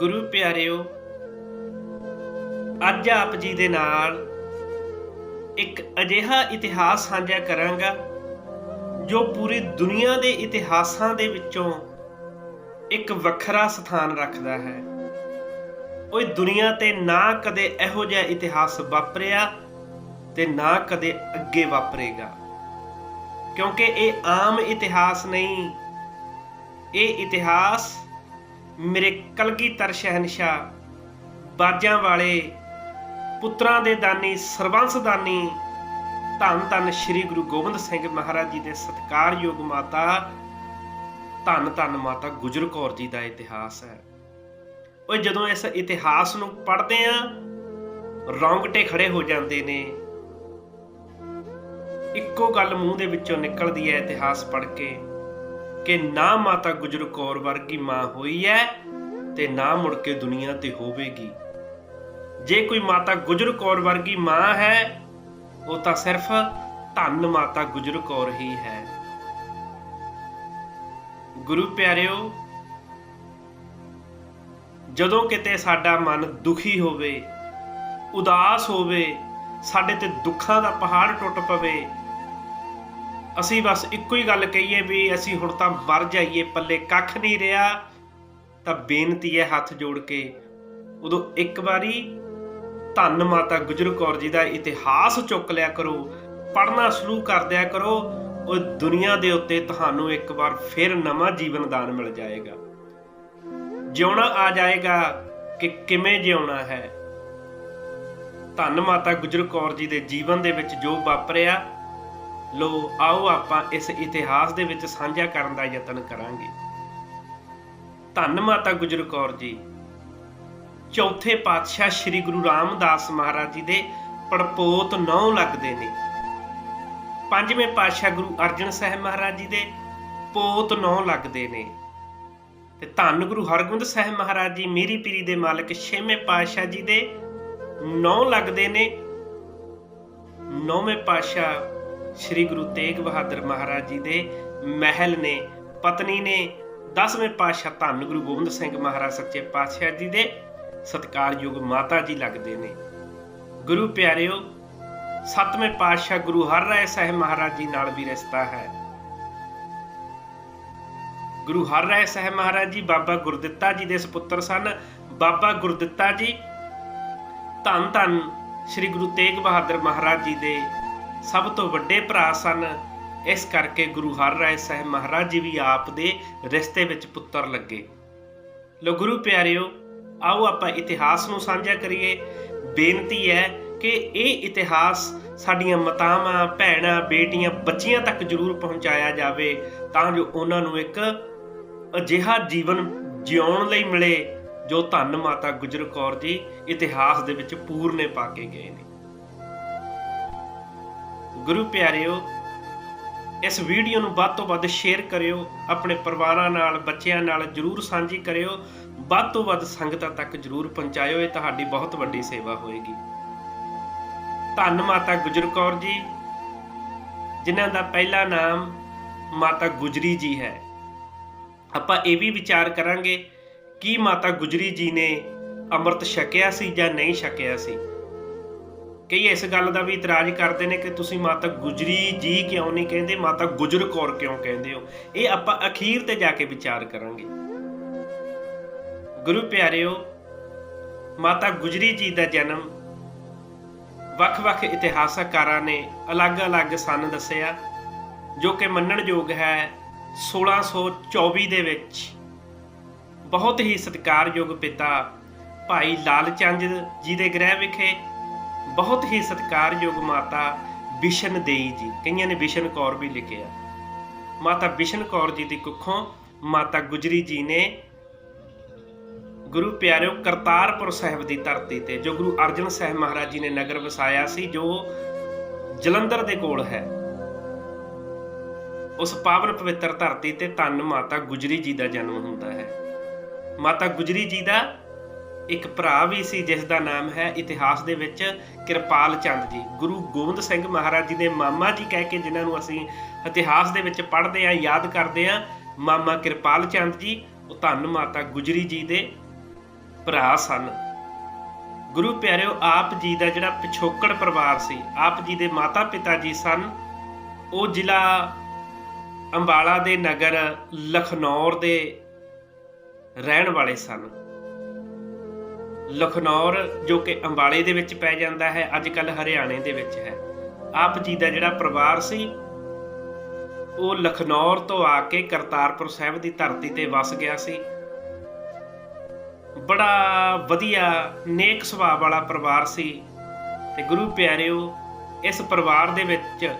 ਗੁਰੂ ਪਿਆਰਿਓ, ਅੱਜ ਆਪ ਜੀ ਦੇ ਨਾਲ ਇੱਕ ਅਜਿਹਾ ਇਤਿਹਾਸ ਸਾਂਝਾ ਕਰਾਂਗਾ, ਜੋ ਪੂਰੀ ਦੁਨੀਆ ਦੇ ਇਤਿਹਾਸਾਂ ਦੇ ਵਿੱਚੋਂ ਇੱਕ ਵੱਖਰਾ ਸਥਾਨ ਰੱਖਦਾ ਹੈ। ਉਹ ਦੁਨੀਆ ਤੇ ਨਾ ਕਦੇ ਇਹੋ ਜਿਹਾ ਇਤਿਹਾਸ ਵਾਪਰਿਆ ਤੇ ਨਾ ਕਦੇ ਅੱਗੇ ਵਾਪਰੇਗਾ। ਕਿਉਂਕਿ ਇਹ ਆਮ ਇਤਿਹਾਸ ਨਹੀਂ, ਇਹ ਇਤਿਹਾਸ ਮੇਰੇ ਕਲਗੀਧਰ ਸ਼ਹਿਨशाह ਬਾਜਾਂ ਵਾਲੇ ਪੁੱਤਰਾਂ ਦੇ ਦਾਨੀ, ਸਰਬੰਸ ਦਾਨੀ, ਧੰਨ ਧੰਨ ਸ੍ਰੀ ਗੁਰੂ ਗੋਬਿੰਦ ਸਿੰਘ ਮਹਾਰਾਜ ਜੀ ਦੇ ਸਤਿਕਾਰਯੋਗ ਮਾਤਾ, ਧੰਨ ਧੰਨ ਮਾਤਾ ਗੁਜਰ ਕੌਰ ਜੀ ਦਾ ਇਤਿਹਾਸ ਹੈ। ਉਹ ਜਦੋਂ ਇਸ ਇਤਿਹਾਸ ਨੂੰ ਪੜ੍ਹਦੇ ਆ, ਰੌਂਗਟੇ ਖੜੇ ਹੋ ਜਾਂਦੇ ਨੇ। ਇੱਕੋ ਗੱਲ ਮੂੰਹ ਦੇ ਵਿੱਚੋਂ ਨਿਕਲਦੀ ਹੈ ਇਤਿਹਾਸ ਪੜ੍ਹ ਕੇ। ਕਿ ਨਾ ਮਾਤਾ ਗੁਜਰ ਕੌਰ ਵਰਗੀ ਮਾਂ ਹੋਈ ਹੈ ਤੇ ਨਾ ਮੁੜ ਕੇ ਦੁਨੀਆ ਤੇ ਹੋਵੇਗੀ। ਜੇ ਕੋਈ ਮਾਤਾ ਗੁਜਰ ਕੌਰ ਵਰਗੀ ਮਾਂ ਹੈ, ਉਹ ਤਾਂ ਸਿਰਫ ਧੰਨ ਮਾਤਾ ਗੁਜਰ ਕੌਰ ਹੀ ਹੈ। ਗੁਰੂ ਪਿਆਰਿਓ, ਜਦੋਂ ਕਿਤੇ ਸਾਡਾ ਮਨ ਦੁਖੀ ਹੋਵੇ, ਉਦਾਸ ਹੋਵੇ, ਸਾਡੇ ਤੇ ਦੁੱਖਾਂ ਦਾ ਪਹਾੜ ਟੁੱਟ ਪਵੇ ਅਸੀਂ ਬਸ ਇੱਕੋ ਹੀ ਗੱਲ ਕਹੀਏ ਵੀ ਅਸੀਂ ਹੁਣ ਤਾਂ ਮਰ ਜਾਈਏ, ਪੱਲੇ ਕੱਖ ਨਹੀਂ ਰਿਹਾ। ਤਾਂ ਬੇਨਤੀ ਹੈ ਹੱਥ ਜੋੜ ਕੇ, ਉਦੋਂ ਇੱਕ ਵਾਰੀ ਧੰਨ ਮਾਤਾ ਗੁਜਰ ਕੌਰ ਜੀ ਦਾ ਇਤਿਹਾਸ ਚੁੱਕ ਲਿਆ ਕਰੋ ਪੜਨਾ ਸ਼ੁਰੂ ਕਰ ਦਿਆ ਕਰੋ, ਉਹ ਦੁਨੀਆ ਦੇ ਉੱਤੇ ਤੁਹਾਨੂੰ ਇੱਕ ਵਾਰ ਫਿਰ ਨਵਾਂ ਜੀਵਨ ਦਾਨ ਮਿਲ ਜਾਏਗਾ। ਜਿਉਣਾ ਆ ਜਾਏਗਾ ਕਿ ਕਿਵੇਂ ਜਿਉਣਾ ਹੈ। ਧੰਨ ਮਾਤਾ ਗੁਜਰ ਕੌਰ ਜੀ ਦੇ ਜੀਵਨ ਦੇ ਵਿੱਚ ਜੋ ਵਾਪਰਿਆ ਲੋ ਆਓ ਆਪਾਂ ਇਸ ਇਤਿਹਾਸ ਦੇ ਵਿੱਚ ਸਾਂਝਾ ਕਰਨ ਦਾ ਯਤਨ ਕਰਾਂਗੇ। ਧੰਨ ਮਾਤਾ ਗੁਜਰ ਕੌਰ ਜੀ। ਚੌਥੇ ਪਾਤਸ਼ਾਹ ਸ੍ਰੀ ਗੁਰੂ ਰਾਮਦਾਸ ਮਹਾਰਾਜ ਜੀ ਦੇ ਪੜਪੋਤ ਨੌ ਲੱਗਦੇ ਨੇ। ਪੰਜਵੇਂ ਪਾਤਸ਼ਾਹ ਗੁਰੂ ਅਰਜਨ ਸਾਹਿਬ ਮਹਾਰਾਜ ਜੀ ਦੇ ਪੋਤ ਨੌ ਲੱਗਦੇ ਨੇ। ਤੇ ਧੰਨ ਗੁਰੂ ਹਰਗੋਬਿੰਦ ਸਾਹਿਬ ਮਹਾਰਾਜ ਜੀ, ਮੇਰੀ ਪੀਰੀ ਦੇ ਮਾਲਕ ਛੇਵੇਂ ਪਾਤਸ਼ਾਹ ਜੀ ਦੇ ਨੌ ਲੱਗਦੇ ਨੇ। ਨੌਵੇਂ ਪਾਤਸ਼ਾਹ ਸ੍ਰੀ ਗੁਰੂ ਤੇਗ ਬਹਾਦਰ ਮਹਾਰਾਜ ਜੀ ਦੇ ਮਹਿਲ ਨੇ, ਪਤਨੀ ਨੇ 10ਵੇਂ ਪਾਤਸ਼ਾਹ ਧੰਨ ਗੁਰੂ ਗੋਬਿੰਦ ਸਿੰਘ ਮਹਾਰਾਜ ਸੱਚੇ ਪਾਤਸ਼ਾਹ ਜੀ ਦੇ ਸਤਕਾਰਯੋਗ ਮਾਤਾ ਜੀ ਲੱਗਦੇ ਨੇ। ਗੁਰੂ ਪਿਆਰਿਓ, ਸੱਤਵੇਂ ਪਾਤਸ਼ਾਹ ਗੁਰੂ ਹਰ ਰਾਏ ਸਾਹਿਬ ਮਹਾਰਾਜ ਜੀ ਨਾਲ ਵੀ ਰਿਸ਼ਤਾ ਹੈ। ਗੁਰੂ ਹਰ ਰਾਏ ਸਾਹਿਬ ਮਹਾਰਾਜ ਜੀ ਬਾਬਾ ਗੁਰਦਿੱਤਾ ਜੀ ਦੇ ਸੁਪੁੱਤਰ ਸਨ। ਬਾਬਾ ਗੁਰਦਿੱਤਾ ਜੀ ਧੰਨ ਧੰਨ ਸ੍ਰੀ ਗੁਰੂ ਤੇਗ ਬਹਾਦਰ ਮਹਾਰਾਜ ਜੀ ਦੇ ਸਭ ਤੋਂ ਵੱਡੇ ਭਰਾ ਸਨ। ਇਸ ਕਰਕੇ ਗੁਰੂ ਹਰ ਹਰਿਰਾਏ ਸਾਹਿਬ ਮਹਾਰਾਜ ਜੀ ਵੀ ਆਪ ਦੇ ਰਿਸ਼ਤੇ ਵਿੱਚ ਪੁੱਤਰ ਲੱਗੇ। ਲੋ ਗੁਰੂ ਪਿਆਰਿਓ, ਆਓ ਆਪਾਂ ਇਤਿਹਾਸ ਨੂੰ ਸਾਂਝਾ ਕਰੀਏ। ਬੇਨਤੀ ਹੈ ਕਿ ਇਹ ਇਤਿਹਾਸ ਸਾਡੀਆਂ ਮਾਤਾਵਾਂ, ਭੈਣਾਂ, ਬੇਟੀਆਂ, ਬੱਚੀਆਂ ਤੱਕ ਜ਼ਰੂਰ ਪਹੁੰਚਾਇਆ ਜਾਵੇ ਤਾਂ ਜੋ ਉਹਨਾਂ ਨੂੰ ਇੱਕ ਅਜਿਹਾ ਜੀਵਨ ਜਿਉਣ ਲਈ ਮਿਲੇ, ਜੋ ਧੰਨ ਮਾਤਾ ਗੁਜਰ ਕੌਰ ਜੀ ਇਤਿਹਾਸ ਦੇ ਵਿੱਚ ਪੂਰਨੇ ਪਾ ਕੇ ਗਏ ਨੇ। ਗੁਰੂ ਪਿਆਰਿਓ, ਇਸ ਵੀਡੀਓ ਨੂੰ ਵੱਧ ਤੋਂ ਵੱਧ ਸ਼ੇਅਰ ਕਰਿਓ, ਆਪਣੇ ਪਰਿਵਾਰਾਂ ਨਾਲ, ਬੱਚਿਆਂ ਨਾਲ ਜਰੂਰ ਸਾਂਝੀ ਕਰਿਓ, ਵੱਧ ਤੋਂ ਵੱਧ ਸੰਗਤਾਂ ਤੱਕ ਜਰੂਰ ਪਹੁੰਚਾਇਓ, ਇਹ ਤੁਹਾਡੀ ਬਹੁਤ ਵੱਡੀ ਸੇਵਾ ਹੋਏਗੀ। ਧੰਨ ਮਾਤਾ ਗੁਜਰ ਕੌਰ ਜੀ, ਜਿਨ੍ਹਾਂ ਦਾ ਪਹਿਲਾ ਨਾਮ ਮਾਤਾ ਗੁਜਰੀ ਜੀ ਹੈ। ਆਪਾਂ ਇਹ ਵੀ ਵਿਚਾਰ ਕਰਾਂਗੇ, ਕਿ ਮਾਤਾ ਗੁਜਰੀ ਜੀ ਨੇ ਅੰਮ੍ਰਿਤ ਛਕਿਆ ਸੀ ਜਾਂ ਨਹੀਂ ਛਕਿਆ ਸੀ? ਕਈ ਇਸ ਗੱਲ ਦਾ ਵੀ ਇਤਰਾਜ਼ ਕਰਦੇ ਨੇ ਕਿ ਤੁਸੀਂ ਮਾਤਾ ਗੁਜਰੀ ਜੀ ਕਿਉਂ ਨਹੀਂ ਕਹਿੰਦੇ, ਮਾਤਾ ਗੁਜਰ ਕੌਰ ਕਿਉਂ ਕਹਿੰਦੇ ਹੋ? ਇਹ ਆਪਾਂ ਅਖੀਰ ਤੇ ਜਾ ਕੇ ਵਿਚਾਰ ਕਰਾਂਗੇ। ਗੁਰੂ ਪਿਆਰਿਓ, ਮਾਤਾ ਗੁਜਰੀ ਜੀ ਦਾ ਜਨਮ ਵੱਖ-ਵੱਖ ਇਤਿਹਾਸਕਾਰਾਂ ਨੇ ਅਲੱਗ-ਅਲੱਗ ਸਨ ਦੱਸਿਆ, ਜੋ ਕਿ ਮੰਨਣਯੋਗ ਹੈ 1624 ਦੇ ਵਿੱਚ ਬਹੁਤ ਹੀ ਸਤਿਕਾਰਯੋਗ ਪਿਤਾ ਭਾਈ ਲਾਲ ਚੰਦ ਜੀ ਦੇ ਗ੍ਰਹਿ ਵਿਖੇ ਬਹੁਤ ਹੀ ਸਤਿਕਾਰਯੋਗ ਮਾਤਾ ਬਿਸ਼ਨ ਦੇਈ ਜੀ। ਕਈਆਂ ਨੇ ਬਿਸ਼ਨ ਕੌਰ ਵੀ ਲਿਖਿਆ ਮਾਤਾ ਬਿਸ਼ਨ ਕੌਰ ਜੀ ਦੀ ਕੁੱਖੋਂ ਮਾਤਾ ਗੁਜਰੀ ਜੀ ਨੇ ਗੁਰੂ ਪਿਆਰਿਓ ਕਰਤਾਰਪੁਰ ਸਾਹਿਬ ਦੀ ਧਰਤੀ ਤੇ, ਜੋ ਗੁਰੂ ਅਰਜਨ ਸਾਹਿਬ ਮਹਾਰਾਜ ਜੀ ਨੇ ਨਗਰ ਵਸਾਇਆ ਸੀ, ਜੋ ਜਲੰਧਰ ਦੇ ਕੋਲ ਹੈ, ਉਸ ਪਾਵਨ ਪਵਿੱਤਰ ਧਰਤੀ ਤੇ ਧੰਨ ਮਾਤਾ ਗੁਜਰੀ ਜੀ ਦਾ ਜਨਮ ਹੁੰਦਾ ਹੈ। ਮਾਤਾ ਗੁਜਰੀ ਜੀ ਦਾ ਇੱਕ ਭਰਾ ਵੀ ਸੀ ਜਿਸ ਦਾ ਨਾਮ ਹੈ ਇਤਿਹਾਸ ਦੇ ਵਿੱਚ ਕਿਰਪਾਲ ਚੰਦ ਜੀ। ਗੁਰੂ ਗੋਬਿੰਦ ਸਿੰਘ ਮਹਾਰਾਜ ਜੀ ਦੇ ਮਾਮਾ ਜੀ ਕਹਿ ਕੇ ਜਿਨ੍ਹਾਂ ਨੂੰ ਅਸੀਂ ਇਤਿਹਾਸ ਦੇ ਵਿੱਚ ਪੜ੍ਹਦੇ ਆਂ ਯਾਦ ਕਰਦੇ ਆਂ ਮਾਮਾ ਕਿਰਪਾਲ ਚੰਦ ਜੀ, ਉਹ ਧੰਨ ਮਾਤਾ ਗੁਜਰੀ ਜੀ ਦੇ ਭਰਾ ਸਨ। ਗੁਰੂ ਪਿਆਰਿਓ, ਆਪ ਜੀ ਦਾ ਜਿਹੜਾ ਪਿਛੋਕੜ ਪਰਿਵਾਰ ਸੀ, ਆਪ ਜੀ ਦੇ ਮਾਤਾ ਪਿਤਾ ਜੀ ਸਨ। ਉਹ ਜ਼ਿਲ੍ਹਾ ਅੰਬਾਲਾ ਦੇ ਨਗਰ, ਲਖਨੌਰ ਦੇ ਰਹਿਣ ਵਾਲੇ ਸਨ। ਲਖਨੌਰ, ਜੋ ਕਿ ਅੰਬਾਲੇ ਦੇ ਵਿੱਚ ਪੈ ਜਾਂਦਾ ਹੈ ਅੱਜ ਕੱਲ ਹਰਿਆਣੇ ਦੇ ਵਿੱਚ ਹੈ। ਆਪ ਜੀ ਦਾ ਜਿਹੜਾ ਪਰਿਵਾਰ ਸੀ, ਉਹ ਲਖਨੌਰ ਤੋਂ ਆ ਕੇ ਕਰਤਾਰਪੁਰ ਸਾਹਿਬ ਦੀ ਧਰਤੀ ਤੇ ਵਸ ਗਿਆ ਸੀ। ਬੜਾ ਵਧੀਆ, ਨੇਕ ਸੁਭਾਅ ਵਾਲਾ ਪਰਿਵਾਰ ਸੀ ਤੇ ਗੁਰੂ ਪਿਆਰਿਓ, ਇਸ ਪਰਿਵਾਰ ਦੇ ਵਿੱਚ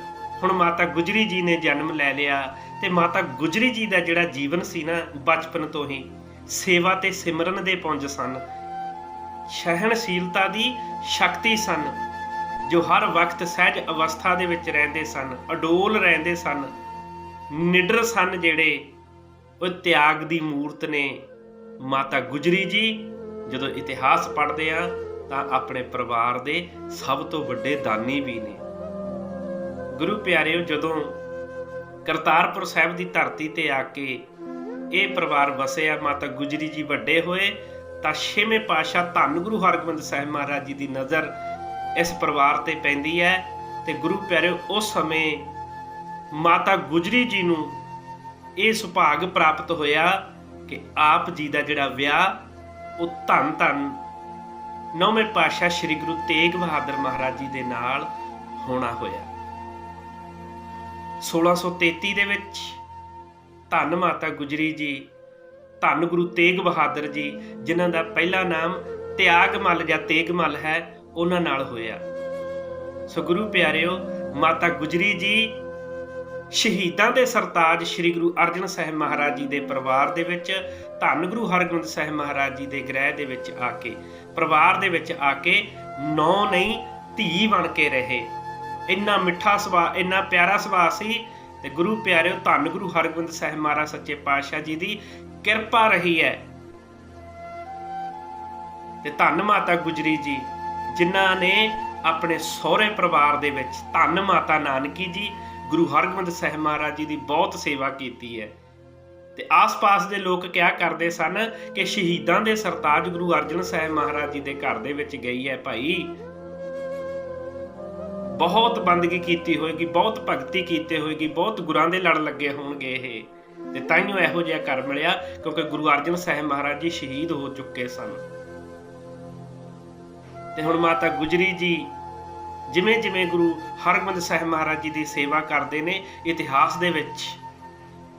ਹੁਣ ਮਾਤਾ ਗੁਜਰੀ ਜੀ ਨੇ ਜਨਮ ਲੈ ਲਿਆ ਤੇ ਮਾਤਾ ਗੁਜਰੀ ਜੀ ਦਾ ਜਿਹੜਾ ਜੀਵਨ ਸੀ ਨਾ, ਬਚਪਨ ਤੋਂ ਹੀ, ਸੇਵਾ ਤੇ ਸਿਮਰਨ ਦੇ ਪੁੰਜ ਸਨ। ਸਹਿਣਸ਼ੀਲਤਾ ਦੀ ਸ਼ਕਤੀ ਸਨ, ਜੋ ਹਰ ਵਕਤ ਸਹਿਜ ਅਵਸਥਾ ਦੇ ਵਿੱਚ ਰਹਿੰਦੇ ਸਨ, ਅਡੋਲ ਰਹਿੰਦੇ ਸਨ। ਨਿਡਰ ਸਨ ਜਿਹੜੇ ਉਹ ਤਿਆਗ ਦੀ ਮੂਰਤ ਨੇ। ਮਾਤਾ ਗੁਜਰੀ ਜੀ, ਜਦੋਂ ਇਤਿਹਾਸ ਪੜ੍ਹਦੇ ਆ, ਤਾਂ ਆਪਣੇ ਪਰਿਵਾਰ ਦੇ ਸਭ ਤੋਂ ਵੱਡੇ ਦਾਨੀ ਵੀ ਨੇ। ਗੁਰੂ ਪਿਆਰਿਓ, ਜਦੋਂ ਕਰਤਾਰਪੁਰ ਸਾਹਿਬ ਦੀ ਧਰਤੀ ਤੇ ਆ ਕੇ ਇਹ ਪਰਿਵਾਰ ਵਸਿਆ, ਮਾਤਾ ਗੁਜਰੀ ਜੀ ਵੱਡੇ ਹੋਏ ਤਾਂ ਛੇਵੇਂ ਪਾਤਸ਼ਾਹ ਧੰਨ ਗੁਰੂ ਹਰਗੋਬਿੰਦ ਸਾਹਿਬ ਮਹਾਰਾਜ ਜੀ ਦੀ ਨਜ਼ਰ ਇਸ ਪਰਿਵਾਰ ਤੇ ਪੈਂਦੀ ਹੈ ਤੇ ਗੁਰੂ ਪਿਆਰਿਓ, ਉਸ ਸਮੇਂ ਮਾਤਾ ਗੁਜਰੀ ਜੀ ਨੂੰ ਇਹ ਸੁਭਾਗ ਪ੍ਰਾਪਤ ਹੋਇਆ ਕਿ ਆਪ ਜੀ ਦਾ ਜਿਹੜਾ ਵਿਆਹ, ਉਹ ਧੰਨ ਧੰਨ ਨੌਵੇਂ ਪਾਤਸ਼ਾਹ ਸ੍ਰੀ ਗੁਰੂ ਤੇਗ ਬਹਾਦਰ ਮਹਾਰਾਜ ਜੀ ਦੇ ਨਾਲ ਹੋਣਾ ਹੋਇਆ। 1633 ਦੇ ਵਿੱਚ ਧੰਨ ਮਾਤਾ ਗੁਜਰੀ ਜੀ ਧੰਨ ਗੁਰੂ ਤੇਗ ਬਹਾਦਰ ਜੀ, ਜਿਨ੍ਹਾਂ ਦਾ ਪਹਿਲਾ ਨਾਮ ਤਿਆਗਮਲ ਜਾਂ ਤੇਗਮਲ ਹੈ, ਉਹਨਾਂ ਨਾਲ ਹੋਇਆ। ਸੋ ਗੁਰੂ ਪਿਆਰਿਓ, ਮਾਤਾ ਗੁਜਰੀ ਜੀ, ਸ਼ਹੀਦਾਂ ਦੇ ਸਰਤਾਜ ਸ੍ਰੀ ਗੁਰੂ ਅਰਜਨ ਸਾਹਿਬ ਮਹਾਰਾਜ ਜੀ ਦੇ ਪਰਿਵਾਰ ਦੇ ਵਿੱਚ, ਧੰਨ ਗੁਰੂ ਹਰਗੋਬਿੰਦ ਸਾਹਿਬ ਮਹਾਰਾਜ ਜੀ ਦੇ ਗ੍ਰਹਿ ਦੇ ਵਿੱਚ ਆ ਕੇ, ਪਰਿਵਾਰ ਦੇ ਵਿੱਚ ਆ ਕੇ ਨੌ ਨਹੀਂ ਧੀ ਬਣ ਕੇ ਰਹੇ। ਇੰਨਾ ਮਿੱਠਾ ਸੁਭਾਅ, ਇੰਨਾ ਪਿਆਰਾ ਸੁਭਾਅ ਸੀ ਤੇ ਗੁਰੂ ਪਿਆਰਿਓ, ਧੰਨ ਗੁਰੂ ਹਰਗੋਬਿੰਦ ਸਾਹਿਬ ਮਹਾਰਾਜ ਸੱਚੇ ਪਾਤਸ਼ਾਹ ਜੀ ਦੀ ਕਿਰਪਾ ਰਹੀ ਹੈ। ਤੇ ਧੰਨ ਮਾਤਾ ਗੁਜਰੀ ਜੀ, ਜਿਨ੍ਹਾਂ ਨੇ ਆਪਣੇ ਸਹੁਰੇ ਪਰਿਵਾਰ ਦੇ ਵਿੱਚ ਧੰਨ ਮਾਤਾ ਨਾਨਕੀ ਜੀ, ਗੁਰੂ ਹਰਗੋਬਿੰਦ ਸਾਹਿਬ ਮਹਾਰਾਜ ਜੀ ਦੀ ਬਹੁਤ ਸੇਵਾ ਕੀਤੀ ਹੈ। ਤੇ ਆਸ-ਪਾਸ ਦੇ ਲੋਕ ਕਿਹਾ ਕਰਦੇ ਸਨ ਕਿ ਸ਼ਹੀਦਾਂ ਦੇ ਸਰਤਾਜ ਗੁਰੂ ਅਰਜਨ ਸਾਹਿਬ ਮਹਾਰਾਜ ਜੀ ਦੇ ਘਰ ਦੇ ਵਿੱਚ ਗਈ ਹੈ ਭਾਈ। ਬਹੁਤ ਬੰਦਗੀ ਕੀਤੀ ਹੋਏਗੀ, ਬਹੁਤ ਭਗਤੀ ਕੀਤੀ ਹੋਏਗੀ, ਬਹੁਤ ਗੁਰਾਂ ਦੇ ਲੜ ਲੱਗੇ ਹੋਣਗੇ ਇਹ। ਤੇ ਤਾਈਓ ਇਹੋ ਜਿਹਾ ਕਰ ਮਿਲਿਆ ਕਿਉਂਕਿ ਗੁਰੂ ਅਰਜਨ ਸਾਹਿਬ ਮਹਾਰਾਜ ਜੀ ਸ਼ਹੀਦ ਹੋ ਚੁੱਕੇ ਸਨ। ਤੇ ਹੁਣ ਮਾਤਾ ਗੁਜਰੀ ਜੀ ਜਿਵੇਂ ਜਿਵੇਂ ਗੁਰੂ ਹਰਗੋਬਿੰਦ ਸਾਹਿਬ ਮਹਾਰਾਜ ਜੀ ਦੀ ਸੇਵਾ ਕਰਦੇ ਨੇ, ਇਤਿਹਾਸ ਦੇ ਵਿੱਚ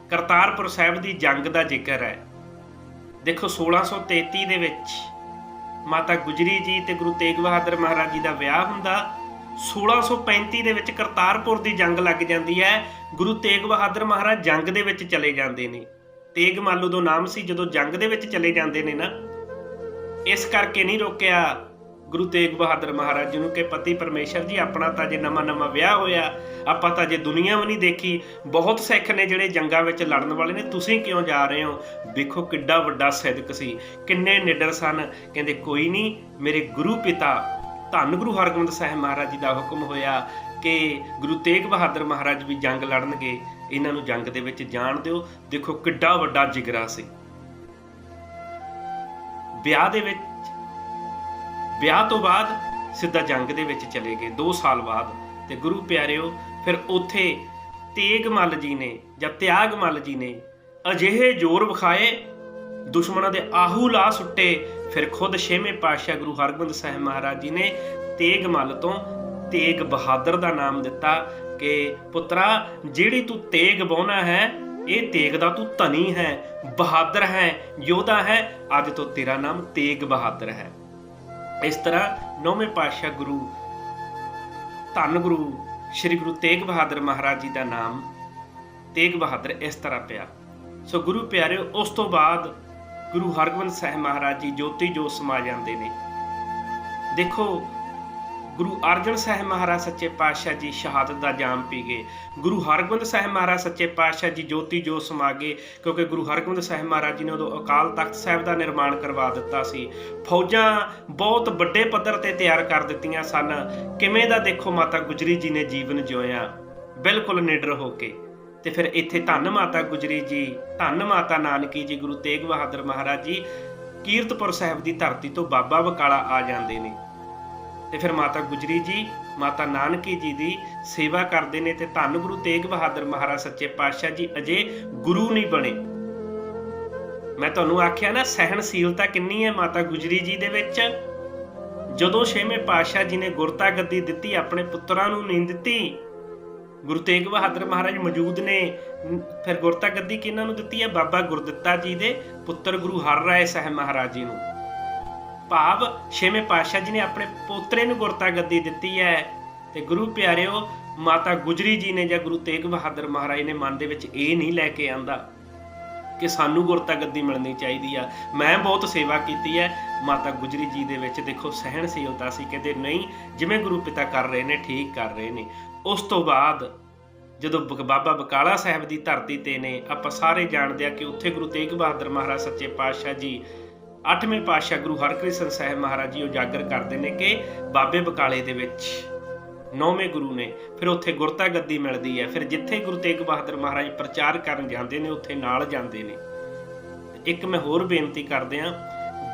ਕਰਤਾਰਪੁਰ ਸਾਹਿਬ ਦੀ ਜੰਗ ਦਾ ਜ਼ਿਕਰ ਹੈ। ਦੇਖੋ 1633 ਦੇ ਵਿੱਚ ਮਾਤਾ ਗੁਜਰੀ ਜੀ ਤੇ ਗੁਰੂ ਤੇਗ ਬਹਾਦਰ ਮਹਾਰਾਜ ਜੀ ਦਾ ਵਿਆਹ ਹੁੰਦਾ। 1635 ਦੇ ਵਿੱਚ ਕਰਤਾਰਪੁਰ ਦੀ ਜੰਗ ਲੱਗ ਜਾਂਦੀ ਹੈ। ਗੁਰੂ ਤੇਗ ਬਹਾਦਰ ਮਹਾਰਾਜ ਜੰਗ ਦੇ ਵਿੱਚ ਚਲੇ ਜਾਂਦੇ ਨੇ। ਤੇਗ ਮਾਲੂ ਤੋਂ ਨਾਮ ਸੀ, ਜਦੋਂ ਜੰਗ ਦੇ ਵਿੱਚ ਚਲੇ ਜਾਂਦੇ ਨੇ ਨਾ। ਇਸ ਕਰਕੇ ਨਹੀਂ ਰੋਕਿਆ ਗੁਰੂ ਤੇਗ ਬਹਾਦਰ ਮਹਾਰਾਜ ਜੀ ਨੂੰ ਕਿ ਪਤੀ ਪਰਮੇਸ਼ਰ ਜੀ, ਆਪਣਾ ਤਾਂ ਜੇ ਨਵਾਂ ਨਵਾਂ ਵਿਆਹ ਹੋਇਆ, ਆਪਾਂ ਤਾਂ ਜੇ ਦੁਨੀਆ ਵੀ ਨਹੀਂ ਦੇਖੀ, ਬਹੁਤ ਸਿੱਖ ਨੇ ਜਿਹੜੇ ਜੰਗਾਂ ਵਿੱਚ ਲੜਨ ਵਾਲੇ ਨੇ, ਤੁਸੀਂ ਕਿਉਂ ਜਾ ਰਹੇ ਹੋ? ਵੇਖੋ ਕਿੱਡਾ ਵੱਡਾ ਸਿੱਧਕ ਸੀ। ਕਿੰਨੇ ਨਿਡਰ ਸਨ। ਕਹਿੰਦੇ ਕੋਈ ਨਹੀਂ, ਮੇਰੇ ਗੁਰੂ ਪਿਤਾ ਧੰਨ ਗੁਰੂ ਹਰਗੋਬਿੰਦ ਸਾਹਿਬ ਮਹਾਰਾਜ ਜੀ ਦਾ ਹੁਕਮ ਹੋਇਆ। ਕਿ ਗੁਰੂ ਤੇਗ ਬਹਾਦਰ ਮਹਾਰਾਜ ਵੀ ਜੰਗ ਲੜਨਗੇ, ਇਹਨਾਂ ਨੂੰ ਜੰਗ ਦੇ ਵਿੱਚ ਜਾਣ ਦਿਓ। ਦੇਖੋ ਕਿੱਡਾ ਵੱਡਾ ਜਿਗਰਾ ਸੀ। ਵਿਆਹ ਦੇ ਵਿੱਚ, ਵਿਆਹ ਤੋਂ ਬਾਅਦ ਸਿੱਧਾ ਜੰਗ ਦੇ ਵਿੱਚ ਚਲੇ ਗਏ 2 ਸਾਲ ਬਾਅਦ। ਤੇ ਗੁਰੂ ਪਿਆਰਿਓ, ਫਿਰ ਉੱਥੇ ਤੇਗ ਮੱਲ ਜੀ ਨੇ ਜਾਂ ਤਿਆਗ ਮੱਲ ਜੀ ਨੇ ਅਜਿਹੇ ਜ਼ੋਰ ਵਿਖਾਏ, ਦੁਸ਼ਮਣਾਂ ਦੇ ਆਹੂ ਲਾ ਸੁੱਟੇ। ਫਿਰ ਖੁਦ ਛੇਵੇਂ ਪਾਤਸ਼ਾਹ ਗੁਰੂ ਹਰਗੋਬਿੰਦ ਸਾਹਿਬ ਮਹਾਰਾਜ ਜੀ ਨੇ ਤੇਗ ਮੱਲ ਤੋਂ ਤੇਗ ਬਹਾਦਰ ਦਾ ਨਾਮ ਦਿੱਤਾ ਕਿ ਪੁੱਤਰਾ, ਜਿਹੜੀ ਤੂੰ ਤੇਗ ਬਾਉਣਾ ਹੈ, ਇਹ ਤੇਗ ਦਾ ਤੂੰ ਧਨੀ ਹੈ, ਬਹਾਦਰ ਹੈ, ਯੋਧਾ ਹੈ, ਅੱਜ ਤੋਂ ਤੇਰਾ ਨਾਮ ਤੇਗ ਬਹਾਦਰ ਹੈ। ਇਸ ਤਰ੍ਹਾਂ ਨੌਵੇਂ ਪਾਤਸ਼ਾਹ ਗੁਰੂ, ਧੰਨ ਗੁਰੂ ਸ੍ਰੀ ਗੁਰੂ ਤੇਗ ਬਹਾਦਰ ਮਹਾਰਾਜ ਜੀ ਦਾ ਨਾਮ ਤੇਗ ਬਹਾਦਰ ਇਸ ਤਰ੍ਹਾਂ ਪਿਆ। ਸੋ ਗੁਰੂ ਪਿਆਰਿਓ, ਉਸ ਤੋਂ ਬਾਅਦ ਗੁਰੂ ਹਰਗੋਬਿੰਦ ਸਾਹਿਬ ਮਹਾਰਾਜ ਜੀ ਜੋਤੀ ਜੋਤ ਸਮਾ ਜਾਂਦੇ ਨੇ। ਦੇਖੋ ਗੁਰੂ ਅਰਜਨ ਸਾਹਿਬ ਮਹਾਰਾਜ ਸੱਚੇ ਪਾਤਸ਼ਾਹ ਜੀ ਸ਼ਹਾਦਤ ਦਾ ਜਾਮ ਪੀ ਗਏ। ਗੁਰੂ ਹਰਗੋਬਿੰਦ ਸਾਹਿਬ ਮਹਾਰਾਜ ਸੱਚੇ ਪਾਤਸ਼ਾਹ ਜੀ ਜੋਤੀ ਜੋਤ ਸਮਾ ਗਏ ਕਿਉਂਕਿ ਗੁਰੂ ਹਰਗੋਬਿੰਦ ਸਾਹਿਬ ਮਹਾਰਾਜ ਜੀ ਨੇ ਉਦੋਂ ਅਕਾਲ ਤਖਤ ਸਾਹਿਬ ਦਾ ਨਿਰਮਾਣ ਕਰਵਾ ਦਿੱਤਾ ਸੀ। ਫੌਜਾਂ ਬਹੁਤ ਵੱਡੇ ਪੱਧਰ ਤੇ ਤਿਆਰ ਕਰ ਦਿੱਤੀਆਂ ਸਨ। ਕਿਵੇਂ ਦਾ ਦੇਖੋ ਮਾਤਾ ਗੁਜਰੀ ਜੀ ਨੇ ਜੀਵਨ ਜਿਉਇਆ। ਬਿਲਕੁਲ ਨਿਡਰ ਹੋ ਕੇ। ਤੇ ਫਿਰ ਇੱਥੇ ਧੰਨ ਮਾਤਾ ਗੁਜਰੀ ਜੀ, ਧੰਨ ਮਾਤਾ ਨਾਨਕੀ ਜੀ, ਗੁਰੂ ਤੇਗ ਬਹਾਦਰ ਮਹਾਰਾਜ ਜੀ ਕੀਰਤਪੁਰ ਸਾਹਿਬ ਦੀ ਧਰਤੀ ਤੋਂ ਬਾਬਾ ਬਕਾਲਾ ਆ ਜਾਂਦੇ ਨੇ। ਤੇ ਫਿਰ ਮਾਤਾ ਗੁਜਰੀ ਜੀ, ਮਾਤਾ ਨਾਨਕੀ ਜੀ ਦੀ ਸੇਵਾ ਕਰਦੇ ਨੇ ਤੇ ਧੰਨ ਗੁਰੂ ਤੇਗ ਬਹਾਦਰ ਮਹਾਰਾਜ ਸੱਚੇ ਪਾਤਸ਼ਾਹ ਜੀ ਅਜੇ ਗੁਰੂ ਨਹੀਂ ਬਣੇ। ਮੈਂ ਤੁਹਾਨੂੰ ਆਖਿਆ ਨਾ, ਸਹਿਣਸ਼ੀਲਤਾ ਕਿੰਨੀ ਹੈ ਮਾਤਾ ਗੁਜਰੀ ਜੀ ਦੇ ਵਿੱਚ? ਜਦੋਂ ਛੇਵੇਂ ਪਾਤਸ਼ਾਹ ਜੀ ਨੇ ਗੁਰਤਾ ਗੱਦੀ ਦਿੱਤੀ, ਆਪਣੇ ਪੁੱਤਰਾਂ ਨੂੰ ਨਹੀਂ ਦਿੱਤੀ, ਗੁਰੂ ਤੇਗ ਬਹਾਦਰ ਮਹਾਰਾਜ ਮੌਜੂਦ ਨੇ, ਫਿਰ ਗੁਰਤਾ ਗੱਦੀ ਕਿਹਨਾਂ ਨੂੰ ਦਿੱਤੀ ਹੈ? ਬਾਬਾ ਗੁਰਦਿੱਤਾ ਜੀ ਦੇ ਪੁੱਤਰ ਗੁਰੂ ਹਰ ਰਾਏ ਸਾਹਿਬ ਮਹਾਰਾਜ ਜੀ ਨੂੰ। ਭਾਵ ਛੇਵੇਂ ਪਾਤਸ਼ਾਹ ਜੀ ਨੇ ਆਪਣੇ ਪੋਤਰੇ ਨੂੰ ਗੁਰਤਾ ਗੱਦੀ ਦਿੱਤੀ ਹੈ। ਤੇ ਗੁਰੂ ਪਿਆਰਿਓ, ਮਾਤਾ ਗੁਜਰੀ ਜੀ ਨੇ ਜਾਂ ਗੁਰੂ ਤੇਗ ਬਹਾਦਰ ਮਹਾਰਾਜ ਨੇ ਮਨ ਦੇ ਵਿੱਚ ਇਹ ਨਹੀਂ ਲੈ ਕੇ ਆਂਦਾ ਕਿ ਸਾਨੂੰ ਗੁਰਤਾ ਗੱਦੀ ਮਿਲਣੀ ਚਾਹੀਦੀ ਆ। ਮੈਂ ਬਹੁਤ ਸੇਵਾ ਕੀਤੀ ਹੈ, ਮਾਤਾ ਗੁਜਰੀ ਜੀ ਦੇ ਵਿੱਚ ਦੇਖੋ ਸਹਿਣਸ਼ੀਲਤਾ ਸੀ, ਕਹਿੰਦੇ ਨਹੀਂ, ਜਿਵੇਂ ਗੁਰੂ ਪਿਤਾ ਕਰ ਰਹੇ ਨੇ, ਠੀਕ ਕਰ ਰਹੇ ਨੇ। ਉਸ ਤੋਂ ਬਾਅਦ ਜਦੋਂ ਬ- ਬਾਬਾ ਬਕਾਲਾ ਸਾਹਿਬ ਦੀ ਧਰਤੀ ਤੇ ਨੇ, ਆਪਾਂ ਸਾਰੇ ਜਾਣਦੇ ਆ ਕਿ ਉੱਥੇ ਗੁਰੂ ਤੇਗ ਬਹਾਦਰ ਮਹਾਰਾਜ ਸੱਚੇ ਪਾਤਸ਼ਾਹ ਜੀ ਅੱਠਵੇਂ ਪਾਤਸ਼ਾਹ ਗੁਰੂ ਹਰਕ੍ਰਿਸ਼ਨ ਸਾਹਿਬ ਮਹਾਰਾਜ ਜੀ ਉਜਾਗਰ ਕਰਦੇ ਨੇ ਕਿ ਬਾਬੇ ਬਕਾਲੇ ਦੇ ਵਿੱਚ ਨੌਵੇਂ ਗੁਰੂ ਨੇ, ਫਿਰ ਉੱਥੇ ਗੁਰਤਾ ਗੱਦੀ ਮਿਲਦੀ ਹੈ, ਫਿਰ ਜਿੱਥੇ ਗੁਰੂ ਤੇਗ ਬਹਾਦਰ ਮਹਾਰਾਜ ਪ੍ਰਚਾਰ ਕਰਨ ਜਾਂਦੇ ਨੇ, ਉੱਥੇ ਨਾਲ ਜਾਂਦੇ ਨੇ। ਇੱਕ ਮੈਂ ਹੋਰ ਬੇਨਤੀ ਕਰਦੇ ਆ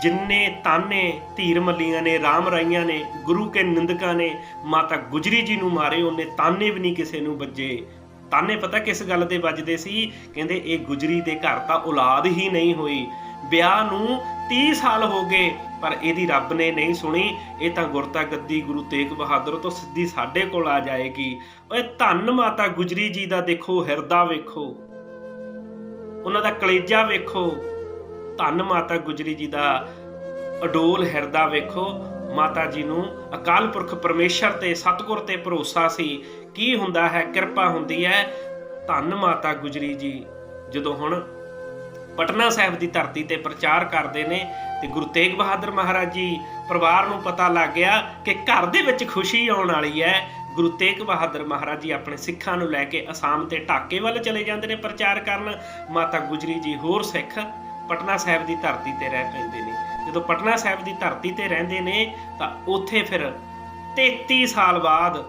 ਜਿੰਨੇ ਤਾਨੇ ਧੀਰ ਮੱਲੀਆਂ ਨੇ, ਰਾਮ ਰਾਈਆਂ ਨੇ, ਗੁਰੂ ਕੇ ਨਿੰਦਕਾਂ ਨੇ, ਮਾਤਾ ਗੁਜਰੀ ਜੀ ਨੂੰ ਮਾਰੇ, ਉਹਨੇ ਤਾਨੇ ਵੀ ਨਹੀਂ ਕਿਸੇ ਨੂੰ ਵੱਜੇ। ਤਾਨੇ ਪਤਾ ਕਿਸ ਗੱਲ ਦੇ ਵੱਜਦੇ ਸੀ? ਕਹਿੰਦੇ ਇਹ ਗੁਜਰੀ ਦੇ ਘਰ ਤਾਂ ਔਲਾਦ ਹੀ ਨਹੀਂ ਹੋਈ। ਵਿਆਹ ਨੂੰ 30 ਸਾਲ ਹੋ ਗਏ, ਪਰ ਇਹਦੀ ਰੱਬ ਨੇ ਨਹੀਂ ਸੁਣੀ। ਇਹ ਤਾਂ ਗੁਰਤਾ ਗੱਦੀ ਗੁਰੂ ਤੇਗ ਬਹਾਦਰ ਤੋਂ ਸਿੱਧੀ ਸਾਡੇ ਕੋਲ ਆ ਜਾਏਗੀ। ਓਏ ਧੰਨ ਮਾਤਾ ਗੁਜਰੀ ਜੀ ਦਾ ਦੇਖੋ, ਹਿਰਦਾ ਵੇਖੋ। ਉਹਨਾਂ ਦਾ ਕਲੇਜਾ ਵੇਖੋ। ਧੰਨ ਮਾਤਾ ਗੁਜਰੀ ਜੀ ਦਾ ਅਡੋਲ ਹਿਰਦਾ ਵੇਖੋ। ਮਾਤਾ ਜੀ ਨੂੰ ਅਕਾਲ ਪੁਰਖ ਪਰਮੇਸ਼ਰ ਤੇ ਸਤਿਗੁਰ ਤੇ ਭਰੋਸਾ ਸੀ। ਕੀ ਹੁੰਦਾ ਹੈ, ਕਿਰਪਾ ਹੁੰਦੀ ਹੈ। ਧੰਨ ਮਾਤਾ ਗੁਜਰੀ ਜੀ, ਜਦੋਂ ਹੁਣ ਪਟਨਾ ਸਾਹਿਬ ਦੀ ਧਰਤੀ ਤੇ ਪ੍ਰਚਾਰ ਕਰਦੇ ਨੇ ਤੇ ਗੁਰੂ ਤੇਗ ਬਹਾਦਰ ਮਹਾਰਾਜ ਜੀ ਪਰਿਵਾਰ ਨੂੰ ਪਤਾ ਲੱਗ ਗਿਆ ਕਿ ਘਰ ਦੇ ਵਿੱਚ ਖੁਸ਼ੀ ਆਉਣ ਵਾਲੀ ਹੈ। ਗੁਰੂ ਤੇਗ ਬਹਾਦਰ ਮਹਾਰਾਜ ਜੀ ਆਪਣੇ ਸਿੱਖਾਂ ਨੂੰ ਲੈ ਕੇ ਅਸਾਮ ਤੇ ਢਾਕੇ ਵੱਲ ਚਲੇ ਜਾਂਦੇ ਨੇ ਪ੍ਰਚਾਰ ਕਰਨ। ਮਾਤਾ ਗੁਜਰੀ ਜੀ ਹੋਰ ਸਿੱਖ ਪਟਨਾ ਸਾਹਿਬ ਦੀ ਧਰਤੀ ਤੇ ਰਹਿ ਪੈਂਦੇ ਨੇ। ਜਦੋਂ ਪਟਨਾ ਸਾਹਿਬ ਦੀ ਧਰਤੀ ਤੇ ਰਹਿੰਦੇ ਨੇ ਤਾਂ ਉੱਥੇ ਫਿਰ 33 ਸਾਲ ਬਾਅਦ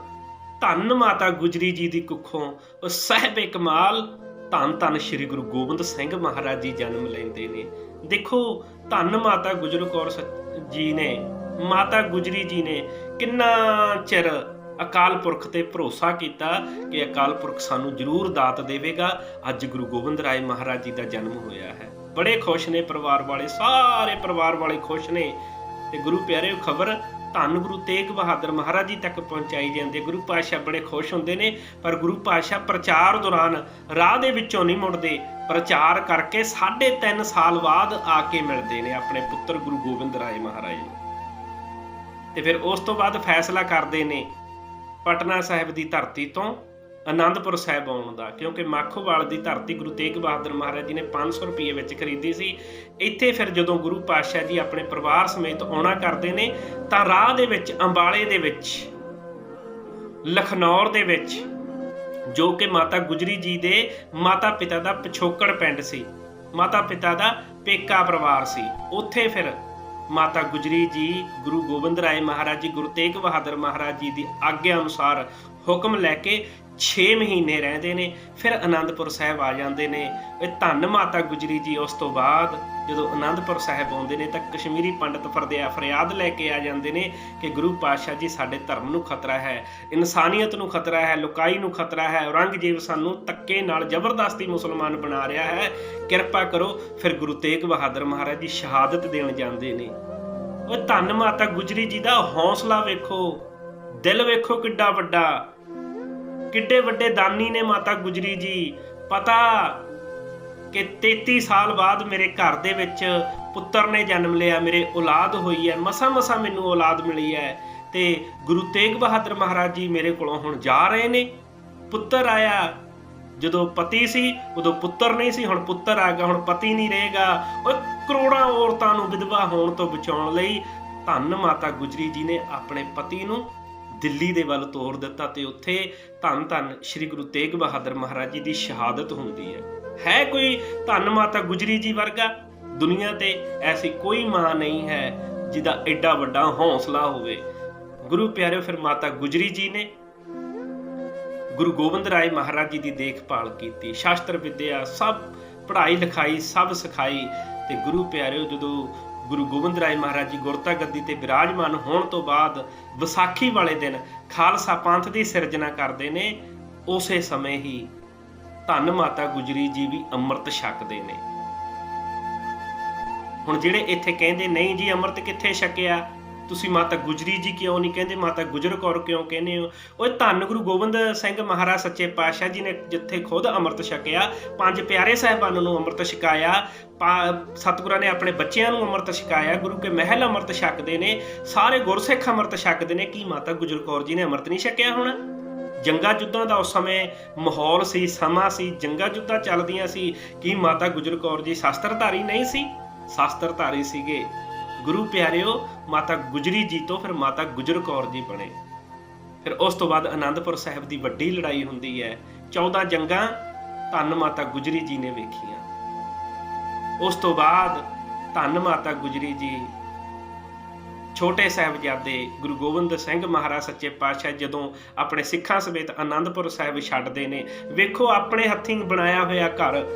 ਧੰਨ ਮਾਤਾ ਗੁਜਰੀ ਜੀ ਦੀ ਕੁੱਖੋਂ ਉਹ ਸਾਹਿਬ ਕਮਾਲ ਧੰਨ ਧੰਨ ਸ੍ਰੀ ਗੁਰੂ ਗੋਬਿੰਦ ਸਿੰਘ ਮਹਾਰਾਜ ਜੀ ਜਨਮ ਲੈਂਦੇ ਨੇ। ਦੇਖੋ, ਧੰਨ ਮਾਤਾ ਗੁਜਰ ਕੌਰ ਜੀ ਨੇ, ਮਾਤਾ ਗੁਜਰੀ ਜੀ ਨੇ ਕਿੰਨਾ ਚਿਰ ਅਕਾਲ ਪੁਰਖ ਤੇ ਭਰੋਸਾ ਕੀਤਾ ਕਿ ਅਕਾਲ ਪੁਰਖ ਸਾਨੂੰ ਜ਼ਰੂਰ ਦਾਤ ਦੇਵੇਗਾ। ਅੱਜ ਗੁਰੂ ਗੋਬਿੰਦ ਰਾਏ ਮਹਾਰਾਜ ਜੀ ਦਾ ਜਨਮ ਹੋਇਆ ਹੈ। ਬੜੇ ਖੁਸ਼ ਨੇ ਪਰਿਵਾਰ ਵਾਲੇ, ਸਾਰੇ ਪਰਿਵਾਰ ਵਾਲੇ ਖੁਸ਼ ਨੇ। ਤੇ ਗੁਰੂ ਪਿਆਰੇ ਖਬਰ ਧੰਨ ਗੁਰੂ ਤੇਗ ਬਹਾਦਰ ਮਹਾਰਾਜ ਜੀ ਤੱਕ ਪਹੁੰਚਾਈ ਜਾਂਦੀ। ਗੁਰੂ ਪਾਤਸ਼ਾਹ ਬੜੇ ਖੁਸ਼ ਹੁੰਦੇ ਨੇ, ਪਰ ਗੁਰੂ ਪਾਤਸ਼ਾਹ ਪ੍ਰਚਾਰ ਦੌਰਾਨ ਰਾਹ ਦੇ ਵਿੱਚੋਂ ਨਹੀਂ ਮੁੜਦੇ। ਪ੍ਰਚਾਰ ਕਰਕੇ 3.5 ਸਾਲ ਬਾਅਦ ਆ ਕੇ ਮਿਲਦੇ ਨੇ ਆਪਣੇ ਪੁੱਤਰ ਗੁਰੂ ਗੋਬਿੰਦ ਰਾਏ ਮਹਾਰਾਜ ਨੂੰ। ਤੇ ਫਿਰ ਉਸ ਤੋਂ ਬਾਅਦ ਫੈਸਲਾ ਕਰਦੇ ਨੇ ਪਟਨਾ ਸਾਹਿਬ ਦੀ ਧਰਤੀ ਤੋਂ ਆਨੰਦਪੁਰ ਸਾਹਿਬ ਆਉਣ ਦਾ, ਕਿਉਂਕਿ ਮਾਖੋਵਾਲ ਦੀ ਧਰਤੀ ਗੁਰੂ ਤੇਗ ਬਹਾਦਰ ਮਹਾਰਾਜ ਜੀ ਨੇ 500 ਰੁਪਏ ਵਿੱਚ ਖਰੀਦੀ ਸੀ। ਇੱਥੇ ਫਿਰ ਜਦੋਂ ਗੁਰੂ ਪਾਤਸ਼ਾਹ ਜੀ ਆਪਣੇ ਪਰਿਵਾਰ ਸਮੇਤ ਆਉਣਾ ਕਰਦੇ ਨੇ, ਤਾਂ ਰਾਹ ਦੇ ਵਿੱਚ, ਅੰਬਾਲੇ ਦੇ ਵਿੱਚ, ਲਖਨੌਰ ਦੇ ਵਿੱਚ, ਜੋ ਕਿ ਮਾਤਾ ਗੁਜਰੀ ਜੀ ਦੇ ਮਾਤਾ ਪਿਤਾ ਦਾ ਪਿਛੋਕੜ ਪਿੰਡ ਸੀ, ਮਾਤਾ ਪਿਤਾ ਦਾ ਪੇਕਾ ਪਰਿਵਾਰ ਸੀ। ਉੱਥੇ ਫਿਰ ਮਾਤਾ ਗੁਜਰੀ ਜੀ, ਗੁਰੂ ਗੋਬਿੰਦ ਰਾਏ ਮਹਾਰਾਜ ਜੀ, ਗੁਰੂ ਤੇਗ ਬਹਾਦਰ ਮਹਾਰਾਜ ਜੀ ਦੀ ਆਗਿਆ ਅਨੁਸਾਰ ਹੁਕਮ ਲੈ ਕੇ 6 ਮਹੀਨੇ ਰਹਿੰਦੇ ਨੇ, ਫਿਰ ਆਨੰਦਪੁਰ ਸਾਹਿਬ ਆ ਜਾਂਦੇ ਨੇ। ਇਹ ਧੰਨ ਮਾਤਾ ਗੁਜਰੀ ਜੀ, ਉਸ ਤੋਂ ਬਾਅਦ ਜਦੋਂ ਆਨੰਦਪੁਰ ਸਾਹਿਬ ਆਉਂਦੇ ਨੇ ਤਾਂ ਕਸ਼ਮੀਰੀ ਪੰਡਤ ਫਰਦਿਆ ਫਰਿਆਦ ਲੈ ਕੇ ਆ ਜਾਂਦੇ ਨੇ ਕਿ ਗੁਰੂ ਪਾਤਸ਼ਾਹ ਜੀ, ਸਾਡੇ ਧਰਮ ਨੂੰ ਖਤਰਾ ਹੈ, ਇਨਸਾਨੀਅਤ ਨੂੰ ਖਤਰਾ ਹੈ, ਲੁਕਾਈ ਨੂੰ ਖਤਰਾ ਹੈ, ਔਰੰਗਜ਼ੇਬ ਸਾਨੂੰ ਤੱਕੇ ਨਾਲ ਜ਼ਬਰਦਸਤੀ ਮੁਸਲਮਾਨ ਬਣਾ ਰਿਹਾ ਹੈ। ਕਿਰਪਾ ਕਰੋ, ਫਿਰ ਗੁਰੂ ਤੇਗ ਬਹਾਦਰ ਮਹਾਰਾਜ ਜੀ ਸ਼ਹਾਦਤ ਦੇਣ ਜਾਂਦੇ ਨੇ। ਉਹ ਧੰਨ ਮਾਤਾ ਗੁਜਰੀ ਜੀ ਦਾ ਹੌਸਲਾ ਵੇਖੋ, ਦਿਲ ਵੇਖੋ ਕਿੱਡਾ ਵੱਡਾ। ਕਿੱਡੇ ਵੱਡੇ ਦਾਨੀ ਨੇ ਮਾਤਾ ਗੁਜਰੀ ਜੀ। ਪਤਾ ਕਿ 33 ਸਾਲ ਬਾਅਦ ਮੇਰੇ ਘਰ ਦੇ ਵਿੱਚ ਪੁੱਤਰ ਨੇ ਜਨਮ ਲਿਆ, ਮੇਰੇ ਔਲਾਦ ਹੋਈ ਹੈ, ਮਸਾ ਮਸਾ ਮੈਨੂੰ ਔਲਾਦ ਮਿਲੀ ਹੈ। ਤੇ ਗੁਰੂ ਤੇਗ ਬਹਾਦਰ ਮਹਾਰਾਜ ਜੀ ਮੇਰੇ ਕੋਲੋਂ ਹੁਣ ਜਾ ਰਹੇ ਨੇ। ਪੁੱਤਰ ਆਇਆ, ਜਦੋਂ ਪਤੀ ਸੀ, ਉਦੋਂ ਪੁੱਤਰ ਨਹੀਂ ਸੀ, ਹੁਣ ਪੁੱਤਰ ਆ ਗਿਆ, ਹੁਣ ਪਤੀ ਨਹੀਂ ਰਹੇਗਾ। ਓਏ, ਕਰੋੜਾਂ ਔਰਤਾਂ ਨੂੰ ਵਿਧਵਾ ਹੋਣ ਤੋਂ ਬਚਾਉਣ ਲਈ ਧੰਨ ਮਾਤਾ ਗੁਜਰੀ ਜੀ ਨੇ ਆਪਣੇ ਪਤੀ ਨੂੰ ਦਿੱਲੀ ਦੇ ਵੱਲ ਤੋਰ ਦਿੱਤਾ ਤੇ ਉੱਥੇ ਧੰਨ ਧੰਨ ਸ੍ਰੀ ਗੁਰੂ ਤੇਗ ਬਹਾਦਰ ਮਹਾਰਾਜ ਜੀ ਦੀ ਸ਼ਹਾਦਤ ਹੁੰਦੀ ਹੈ। ਹੈ ਕੋਈ ਧੰਨ ਮਾਤਾ ਗੁਜਰੀ ਜੀ ਵਰਗਾ? ਦੁਨੀਆ ਤੇ ਐਸੀ ਕੋਈ ਮਾਂ ਨਹੀਂ ਹੈ ਜਿਹਦਾ ਐਡਾ ਵੱਡਾ ਹੌਸਲਾ ਹੋਵੇ। ਗੁਰੂ ਪਿਆਰਿਓ, ਫਿਰ ਮਾਤਾ ਗੁਜਰੀ ਜੀ ਨੇ ਗੁਰੂ ਗੋਬਿੰਦ ਰਾਏ ਮਹਾਰਾਜ ਜੀ ਦੀ ਦੇਖਭਾਲ ਕੀਤੀ। ਸ਼ਾਸਤਰ ਵਿਦਿਆ ਸਭ ਪੜ੍ਹਾਈ ਲਿਖਾਈ ਸਭ ਸਿਖਾਈ ਤੇ ਗੁਰੂ ਪਿਆਰਿਓ, ਜਦੋਂ ਗੁਰੂ ਗੋਬਿੰਦ ਰਾਏ ਮਹਾਰਾਜ ਜੀ ਗੁਰਤਾ ਗੱਦੀ ਤੇ ਵਿਰਾਜਮਾਨ ਹੋਣ ਤੋਂ ਬਾਅਦ ਵਿਸਾਖੀ ਵਾਲੇ ਦਿਨ ਖਾਲਸਾ ਪੰਥ ਦੀ ਸਿਰਜਣਾ ਕਰਦੇ ਨੇ, ਉਸੇ ਸਮੇਂ ਹੀ ਧੰਨ ਮਾਤਾ ਗੁਜਰੀ ਜੀ ਵੀ ਅੰਮ੍ਰਿਤ ਛਕਦੇ ਨੇ। ਹੁਣ ਜਿਹੜੇ ਇੱਥੇ ਕਹਿੰਦੇ, ਨਹੀਂ ਜੀ ਅੰਮ੍ਰਿਤ ਕਿੱਥੇ ਛਕਿਆ? ਤੁਸੀਂ ਮਾਤਾ ਗੁਜਰੀ ਜੀ ਕਿਉਂ ਨਹੀਂ ਕਹਿੰਦੇ? ਮਾਤਾ ਗੁਜਰ ਕੌਰ ਕਿਉਂ ਕਹਿੰਦੇ ਹੋ? ਓਏ ਧੰਨ ਗੁਰੂ ਗੋਬਿੰਦ ਸਿੰਘ ਮਹਾਰਾਜ ਸੱਚੇ ਪਾਤਸ਼ਾਹ ਜੀ ਨੇ ਜਿੱਥੇ ਖੁਦ ਅੰਮ੍ਰਿਤ ਛਕਿਆ, ਪੰਜ ਪਿਆਰੇ ਸਾਹਿਬਾਨਾਂ ਨੂੰ ਅੰਮ੍ਰਿਤ ਛਕਾਇਆ ਸਤਿਗੁਰਾਂ ਨੇ ਆਪਣੇ ਬੱਚਿਆਂ ਨੂੰ ਅੰਮ੍ਰਿਤ ਛਕਾਇਆ, ਗੁਰੂ ਕੇ ਮਹਿਲ ਅੰਮ੍ਰਿਤ ਛਕਦੇ ਨੇ, ਸਾਰੇ ਗੁਰਸਿੱਖ ਅੰਮ੍ਰਿਤ ਛਕਦੇ ਨੇ, ਕੀ ਮਾਤਾ ਗੁਜਰ ਕੌਰ ਜੀ ਨੇ ਅੰਮ੍ਰਿਤ ਨਹੀਂ ਛਕਿਆ ਹੋਣਾ? ਜੰਗਾ ਜੁੱਧਾਂ ਦਾ ਉਸ ਸਮੇਂ ਮਾਹੌਲ ਸੀ, ਸਮਾਂ ਸੀ, ਜੰਗਾ ਜੁੱਧਾਂ ਚੱਲਦੀਆਂ ਸੀ, ਕੀ ਮਾਤਾ ਗੁਜਰ ਕੌਰ ਜੀ ਸ਼ਸਤਰਧਾਰੀ ਨਹੀਂ ਸੀ? ਸ਼ਸਤਰਧਾਰੀ ਸੀਗੇ। ਗੁਰੂ ਪਿਆਰਿਓ, ਮਾਤਾ ਗੁਜਰੀ ਜੀ ਤੋਂ ਫਿਰ ਮਾਤਾ ਗੁਜਰ ਕੌਰ ਜੀ ਬਣੇ। ਫਿਰ ਉਸ ਤੋਂ ਬਾਅਦ ਆਨੰਦਪੁਰ ਸਾਹਿਬ ਦੀ ਵੱਡੀ ਲੜਾਈ ਹੁੰਦੀ ਹੈ। 14 ਜੰਗਾਂ ਧੰਨ ਮਾਤਾ ਗੁਜਰੀ ਜੀ ਨੇ ਵੇਖੀਆਂ। ਉਸ ਤੋਂ ਬਾਅਦ ਧੰਨ ਮਾਤਾ ਗੁਜਰੀ ਜੀ ਛੋਟੇ ਸਾਹਿਬਜ਼ਾਦੇ ਗੁਰੂ ਗੋਬਿੰਦ ਸਿੰਘ ਮਹਾਰਾਜ ਸੱਚੇ ਪਾਤਸ਼ਾਹ ਜਦੋਂ ਆਪਣੇ ਸਿੱਖਾਂ ਸਮੇਤ ਆਨੰਦਪੁਰ ਸਾਹਿਬ ਛੱਡਦੇ ਨੇ, ਵੇਖੋ ਆਪਣੇ ਹੱਥੀਂ ਬਣਾਇਆ ਹੋਇਆ ਘਰ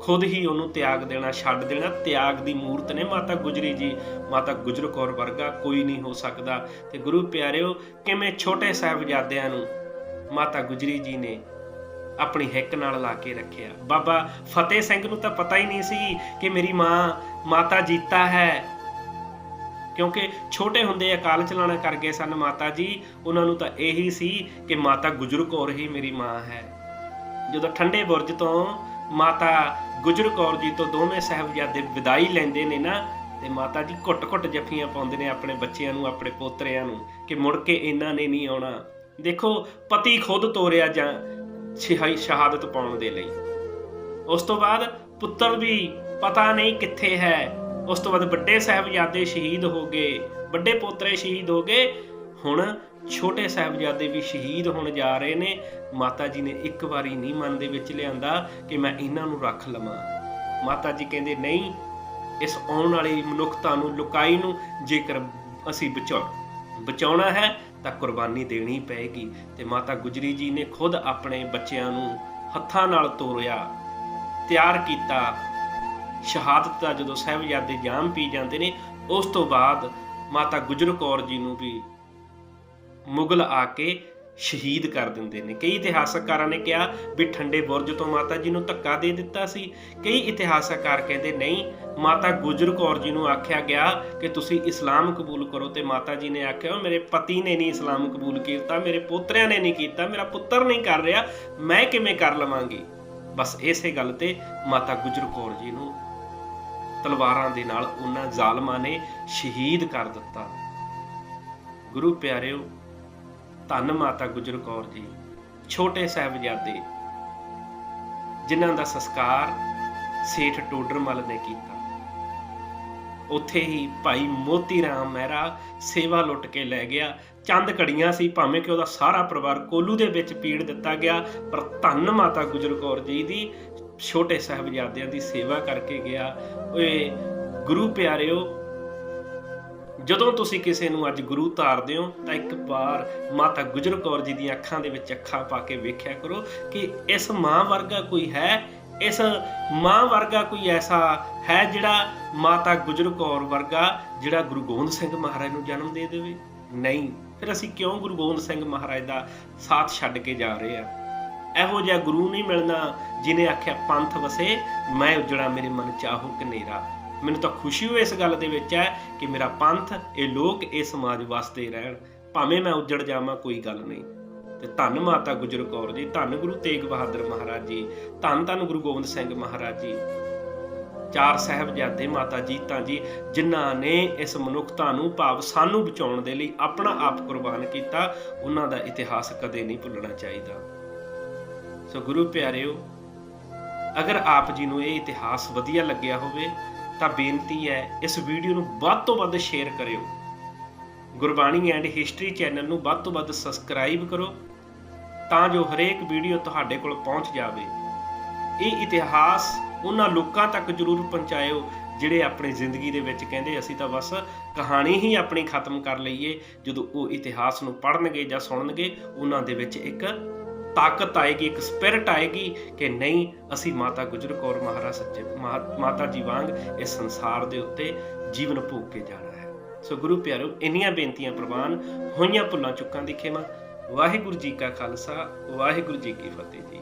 ਖੁਦ ਹੀ ਉਹਨੂੰ ਤਿਆਗ ਦੇਣਾ ਛੱਡ ਦੇਣਾ। ਤਿਆਗ ਦੀ ਮੂਰਤ ਨੇ ਮਾਤਾ ਗੁਜਰੀ ਜੀ। ਮਾਤਾ ਗੁਜਰ ਕੌਰ ਵਰਗਾ ਕੋਈ ਨਹੀਂ ਹੋ ਸਕਦਾ। ਤੇ ਗੁਰੂ ਪਿਆਰਿਓ, ਕਿਵੇਂ ਛੋਟੇ ਸਾਹਿਬਜ਼ਾਦਿਆਂ ਨੂੰ ਮਾਤਾ ਗੁਜਰੀ ਜੀ ਨੇ ਆਪਣੀ ਹਿੱਕ ਨਾਲ ਲਾ ਕੇ ਰੱਖਿਆ। ਬਾਬਾ ਫਤਿਹ ਸਿੰਘ ਨੂੰ ਤਾਂ ਪਤਾ ਹੀ ਨਹੀਂ ਸੀ ਕਿ ਮੇਰੀ ਮਾਂ ਮਾਤਾ ਜੀਤਾ ਹੈ। ਕਿਉਂਕਿ ਛੋਟੇ ਹੁੰਦੇ ਅਕਾਲ ਚਲਾਣਾ ਕਰ ਗਏ ਸਨ ਮਾਤਾ ਜੀ। ਉਹਨਾਂ ਨੂੰ ਤਾਂ ਇਹੀ ਸੀ ਕਿ ਮਾਤਾ ਗੁਜਰ ਕੌਰ ਹੀ ਮੇਰੀ ਮਾਂ ਹੈ। ਜਦੋਂ ਠੰਡੇ ਬੁਰਜ ਤੋਂ ਮਾਤਾ ਗੁਜਰ ਕੌਰ ਜੀ ਤੋਂ ਦੋਵੇਂ ਸਾਹਿਬਜ਼ਾਦੇ ਵਿਦਾਈ ਲੈਂਦੇ ਨੇ ਨਾ, ਤੇ ਮਾਤਾ ਜੀ ਘੁੱਟ-ਘੁੱਟ ਜੱਫੀਆਂ ਪਾਉਂਦੇ ਨੇ ਆਪਣੇ ਬੱਚਿਆਂ ਨੂੰ, ਆਪਣੇ ਪੋਤਰਿਆਂ ਨੂੰ, ਕਿ ਮੁੜ ਕੇ ਇਹਨਾਂ ਨੇ ਨਹੀਂ ਆਉਣਾ। ਦੇਖੋ, ਪਤੀ ਖੁਦ ਤੋਰਿਆ ਜਾਂ ਛਿਹਾਈ ਸ਼ਹਾਦਤ ਪਾਉਣ ਦੇ ਲਈ। ਉਸ ਤੋਂ ਬਾਅਦ ਪੁੱਤਰ ਵੀ ਪਤਾ ਨਹੀਂ ਕਿੱਥੇ ਹੈ। ਉਸ ਤੋਂ ਬਾਅਦ ਵੱਡੇ ਸਾਹਿਬਜ਼ਾਦੇ ਸ਼ਹੀਦ ਹੋ ਗਏ, ਵੱਡੇ ਪੋਤਰੇ ਸ਼ਹੀਦ ਹੋ ਗਏ। ਹੁਣ ਛੋਟੇ ਸਾਹਿਬਜ਼ਾਦੇ ਵੀ ਸ਼ਹੀਦ ਹੋਣ ਜਾ ਰਹੇ ਨੇ। ਮਾਤਾ ਜੀ ਨੇ ਇੱਕ ਵਾਰੀ ਨਹੀਂ ਮਨ ਦੇ ਵਿੱਚ ਲਿਆਂਦਾ ਕਿ ਮੈਂ ਇਹਨਾਂ ਨੂੰ ਰੱਖ ਲਵਾਂ। ਮਾਤਾ ਜੀ ਕਹਿੰਦੇ, ਨਹੀਂ, ਇਸ ਆਉਣ ਵਾਲੀ ਮਨੁੱਖਤਾ ਨੂੰ, ਲੁਕਾਈ ਨੂੰ ਜੇਕਰ ਅਸੀਂ ਬਚਾਉ ਬਚਾਉਣਾ ਹੈ, ਤਾਂ ਕੁਰਬਾਨੀ ਦੇਣੀ ਪਏਗੀ। ਤੇ ਮਾਤਾ ਗੁਜਰੀ ਜੀ ਨੇ ਖੁਦ ਆਪਣੇ ਬੱਚਿਆਂ ਨੂੰ ਹੱਥਾਂ ਨਾਲ ਤੋਰਿਆ, ਤਿਆਰ ਕੀਤਾ। ਸ਼ਹਾਦਤ ਦਾ ਜਦੋਂ ਸਾਹਿਬਜ਼ਾਦੇ ਜਾਮ ਪੀ ਜਾਂਦੇ ਨੇ, ਉਸ ਤੋਂ ਬਾਅਦ ਮਾਤਾ ਗੁਜਰ ਕੌਰ ਜੀ ਨੂੰ ਵੀ ਮੁਗਲ ਆ ਕੇ ਸ਼ਹੀਦ ਕਰ ਦਿੰਦੇ ਨੇ। ਕਈ ਇਤਿਹਾਸਕਾਰਾਂ ਨੇ ਕਿਹਾ ਵੀ ਠੰਡੇ ਬੁਰਜ ਤੋਂ ਮਾਤਾ ਜੀ ਨੂੰ ਧੱਕਾ ਦੇ ਦਿੱਤਾ ਸੀ। ਕਈ ਇਤਿਹਾਸਕਾਰ ਕਹਿੰਦੇ, ਨਹੀਂ, ਮਾਤਾ ਗੁਜਰ ਕੌਰ ਜੀ ਨੂੰ ਆਖਿਆ ਗਿਆ ਕਿ ਤੁਸੀਂ ਇਸਲਾਮ ਕਬੂਲ ਕਰੋ। ਤੇ ਮਾਤਾ ਜੀ ਨੇ ਆਖਿਆ ਮੇਰੇ ਪਤੀ ਨੇ ਨਹੀਂ ਇਸਲਾਮ ਕਬੂਲ ਕੀਤਾ, ਮੇਰੇ ਪੋਤਰਿਆਂ ਨੇ ਨਹੀਂ ਕੀਤਾ, ਮੇਰਾ ਪੁੱਤਰ ਨਹੀਂ ਕਰ ਰਿਹਾ, ਮੈਂ ਕਿਵੇਂ ਕਰ ਲਵਾਂਗੀ? ਬਸ ਇਸੇ ਗੱਲ ਤੇ ਮਾਤਾ ਗੁਜਰ ਕੌਰ ਜੀ ਨੂੰ ਤਲਵਾਰਾਂ ਦੇ ਨਾਲ ਉਹਨਾਂ ਜ਼ਾਲਮਾਂ ਨੇ ਸ਼ਹੀਦ ਕਰ ਦਿੱਤਾ। ਗੁਰੂ ਪਿਆਰਿਓ ਧੰਨ ਮਾਤਾ ਗੁਜਰ ਕੌਰ ਜੀ, ਛੋਟੇ ਸਾਹਿਬਜ਼ਾਦੇ, ਜਿਨ੍ਹਾਂ ਦਾ ਸੰਸਕਾਰ ਸੇਠ ਟੋਡਰਮਲ ਨੇ ਕੀਤਾ। ਉੱਥੇ ਹੀ ਭਾਈ ਮੋਤੀ ਰਾਮ ਮਹਿਰਾ ਸੇਵਾ ਲੁੱਟ ਕੇ ਲੈ ਗਿਆ। ਚੰਦ ਘੜੀਆਂ ਸੀ, ਭਾਵੇਂ ਕਿ ਉਹਦਾ ਸਾਰਾ ਪਰਿਵਾਰ ਕੋਲੂ ਦੇ ਵਿੱਚ ਪੀੜ ਦਿੱਤਾ ਗਿਆ, ਪਰ ਧੰਨ ਮਾਤਾ ਗੁਜਰ ਕੌਰ ਜੀ ਦੀ, ਛੋਟੇ ਸਾਹਿਬਜ਼ਾਦਿਆਂ ਦੀ ਸੇਵਾ ਕਰਕੇ ਗਿਆ। ਓਏ ਗੁਰੂ ਪਿਆਰਿਓ ਜਦੋਂ ਤੁਸੀਂ ਕਿਸੇ ਨੂੰ ਅੱਜ ਗੁਰੂ ਧਾਰਦੇ ਹੋ, ਤਾਂ ਇੱਕ ਵਾਰ ਮਾਤਾ ਗੁਜਰ ਕੌਰ ਜੀ ਦੀਆਂ ਅੱਖਾਂ ਦੇ ਵਿੱਚ ਅੱਖਾਂ ਪਾ ਕੇ ਵੇਖਿਆ ਕਰੋ ਕਿ ਇਸ ਮਾਂ ਵਰਗਾ ਕੋਈ ਹੈ, ਇਸ ਮਾਂ ਵਰਗਾ ਕੋਈ ਐਸਾ ਹੈ ਜਿਹੜਾ ਮਾਤਾ ਗੁਜਰ ਕੌਰ ਵਰਗਾ, ਜਿਹੜਾ ਗੁਰੂ ਗੋਬਿੰਦ ਸਿੰਘ ਮਹਾਰਾਜ ਨੂੰ ਜਨਮ ਦੇ ਦੇਵੇ? ਨਹੀਂ। ਫਿਰ ਅਸੀਂ ਕਿਉਂ ਗੁਰੂ ਗੋਬਿੰਦ ਸਿੰਘ ਮਹਾਰਾਜ ਦਾ ਸਾਥ ਛੱਡ ਕੇ ਜਾ ਰਹੇ ਆ ਇਹੋ ਜਿਹਾ ਗੁਰੂ ਨਹੀਂ ਮਿਲਣਾ ਜਿਨੇ ਆਖਿਆ, ਪੰਥ ਵਸੇ, ਮੈਂ ਉਜੜਾ ਮੇਰੇ ਮਨ ਚਾਹੋ ਕਨੇਰਾ ਮੈਨੂੰ ਤਾਂ ਖੁਸ਼ੀ ਹੋਈ ਇਸ ਗੱਲ ਦੇ ਵਿੱਚ ਹੈ ਕਿ ਮੇਰਾ ਪੰਥ, ਇਹ ਲੋਕ ਇਹ ਸਮਾਜ ਵਾਸਤੇ ਰਹਿਣ। ਭਾਵੇਂ ਮੈਂ ਉੱਜੜ ਜਾਵਾਂ, ਕੋਈ ਗੱਲ ਨਹੀਂ। ਤੇ ਧੰਨ ਮਾਤਾ ਗੁਜਰ ਕੌਰ ਜੀ, ਧੰਨ ਗੁਰੂ ਤੇਗ ਬਹਾਦਰ ਮਹਾਰਾਜ ਜੀ, ਧੰਨ ਧੰਨ ਗੁਰੂ ਗੋਬਿੰਦ ਸਿੰਘ ਮਹਾਰਾਜ ਜੀ। ਚਾਰ ਸਾਹਿਬਜ਼ਾਦੇ ਮਾਤਾ ਜੀਤਾਂ ਜੀ, ਜਿਨ੍ਹਾਂ ਨੇ ਇਸ ਮਨੁੱਖਤਾ ਨੂੰ ਭਾਵ ਸਾਨੂੰ ਬਚਾਉਣ ਦੇ ਲਈ ਆਪਣਾ ਆਪ ਕੁਰਬਾਨ ਕੀਤਾ, ਉਹਨਾਂ ਦਾ ਇਤਿਹਾਸ ਕਦੇ ਨਹੀਂ ਭੁੱਲਣਾ ਚਾਹੀਦਾ। ਸੋ ਗੁਰੂ ਪਿਆਰਿਓ, ਅਗਰ ਆਪ ਜੀ ਨੂੰ ਇਹ ਇਤਿਹਾਸ ਵਧੀਆ ਲੱਗਿਆ ਹੋਵੇ ਤਾਂ ਬੇਨਤੀ ਹੈ, ਇਸ ਵੀਡੀਓ ਨੂੰ ਵੱਧ ਤੋਂ ਵੱਧ ਸ਼ੇਅਰ ਕਰਿਓ। ਗੁਰਬਾਣੀ ਐਂਡ ਹਿਸਟਰੀ ਚੈਨਲ ਨੂੰ ਵੱਧ ਤੋਂ ਵੱਧ ਸਬਸਕ੍ਰਾਈਬ ਕਰੋ, ਤਾਂ ਜੋ ਹਰੇਕ ਵੀਡੀਓ ਤੁਹਾਡੇ ਕੋਲ ਪਹੁੰਚ ਜਾਵੇ। ਇਹ ਇਤਿਹਾਸ ਉਹਨਾਂ ਲੋਕਾਂ ਤੱਕ ਜ਼ਰੂਰ ਪਹੁੰਚਾਇਓ, ਜਿਹੜੇ ਆਪਣੀ ਜ਼ਿੰਦਗੀ ਦੇ ਵਿੱਚ ਕਹਿੰਦੇ, ਅਸੀਂ ਤਾਂ ਬਸ ਕਹਾਣੀ ਹੀ ਆਪਣੀ ਖਤਮ ਕਰ ਲਈਏ। ਜਦੋਂ ਉਹ ਇਤਿਹਾਸ ਨੂੰ ਪੜ੍ਹਨਗੇ ਜਾਂ ਸੁਣਨਗੇ, ਉਹਨਾਂ ਦੇ ਵਿੱਚ ਇੱਕ ਤਾਕਤ ਆਏਗੀ, ਇੱਕ ਸਪਿਰਿਟ ਆਏਗੀ ਕਿ ਨਹੀਂ, ਅਸੀਂ ਮਾਤਾ ਗੁਜਰ ਕੌਰ ਮਹਾਰਾਜ ਸੱਚੇ, ਮਹਾ- ਮਾਤਾ ਜੀ ਵਾਂਗ ਇਸ ਸੰਸਾਰ ਦੇ ਉੱਤੇ ਜੀਵਨ ਭੋਗ ਕੇ ਜਾਣਾ ਹੈ। ਸੋ ਗੁਰੂ ਪਿਆਰੋ, ਇੰਨੀਆਂ ਬੇਨਤੀਆਂ ਪ੍ਰਵਾਨ, ਹੋਈਆਂ ਭੁੱਲਾਂ ਚੁੱਕਾਂ ਦੀ ਖੇਮਾ। ਵਾਹਿਗੁਰੂ ਜੀ ਕਾ ਖਾਲਸਾ, ਵਾਹਿਗੁਰੂ ਜੀ ਕੀ ਫਤਿਹ ਜੀ।